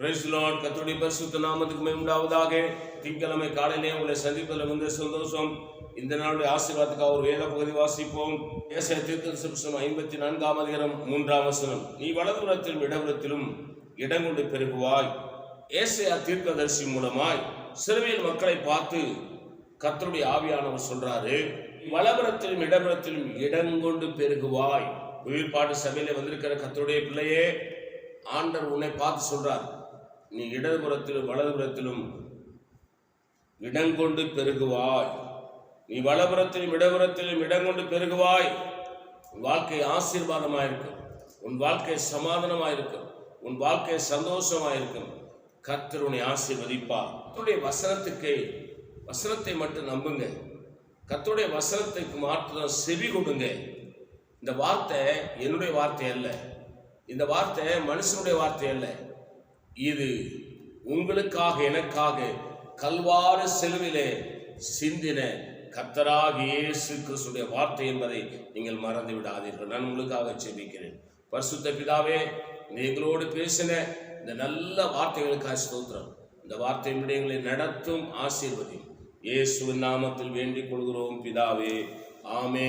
Price Lord கர்த்தருடைய பரிசுத்த நாமத்துக்கு மேம்படாவதாக திங்கக்கிழமை காலையிலே உங்களை சந்திப்பதில் வந்து சந்தோஷம். இந்த நாளுடைய ஆசீர்வாதத்துக்காக ஒரு வேத பகுதி வாசிப்போம். ஏசிய தீர்க்கதரிசனம் ஐம்பத்தி நான்காம் அதிகாரம் மூன்றாம் வசனம். நீ வலதுபுறத்திலும் இடபுறத்திலும் இடம் கொண்டு பெருகுவாய். ஏசாயா தீர்க்கதரிசி மூலமாய் சிறுவையில் மக்களை பார்த்து கத்தருடைய ஆவியானவர் சொல்றாரு வலபுறத்திலும் இடபுறத்திலும் இடங்கொண்டு பெருகுவாய். உயிர்ப்பாடு சபையில வந்திருக்கிற கத்தருடைய பிள்ளையே ஆண்டர் உன்னை பார்த்து சொல்றார். நீ இடதுபுறத்திலும் வலதுபுறத்திலும் இடங்கொண்டு பெருகுவாய். நீ வலபுறத்திலும் இடபுறத்திலும் இடங்கொண்டு பெருகுவாய். உன் வாழ்க்கை ஆசீர்வாதமாயிருக்கும். உன் வாழ்க்கை சமாதானமாயிருக்கும். உன் வாழ்க்கை சந்தோஷமாயிருக்கும். கர்த்தர் உன்னை ஆசீர்வதிப்பார். கத்துடைய வசனத்துக்கு வசனத்தை மட்டும் நம்புங்க. கத்துடைய வசனத்துக்கு மாற்றம் செவி கொடுங்க. இந்த வார்த்தை என்னுடைய வார்த்தை அல்ல. இந்த வார்த்தை மனுஷனுடைய வார்த்தை அல்ல. இது உங்களுக்காக எனக்காக கல்வாறு செலவிலே சிந்தின கத்தராக இயேசு கிறிஸ்துடைய வார்த்தை என்பதை நீங்கள் மறந்து விடாதீர்கள். நான் உங்களுக்காக செபிக்கிறேன் பரிசுத்த பிதாவே நீங்களோடு பேசின இந்த நல்ல வார்த்தைகளுக்காக ஸ்தோத்திரம். இந்த வார்த்தையின்படி எங்களை நடத்தும் ஆசீர்வதி இயேசுவின் நாமத்தில் வேண்டிக் கொள்கிறோம் பிதாவே. ஆமே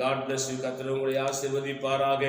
காட் பிளஸ் யூ கத்திர உங்களை ஆசீர்வதிப்பாராக.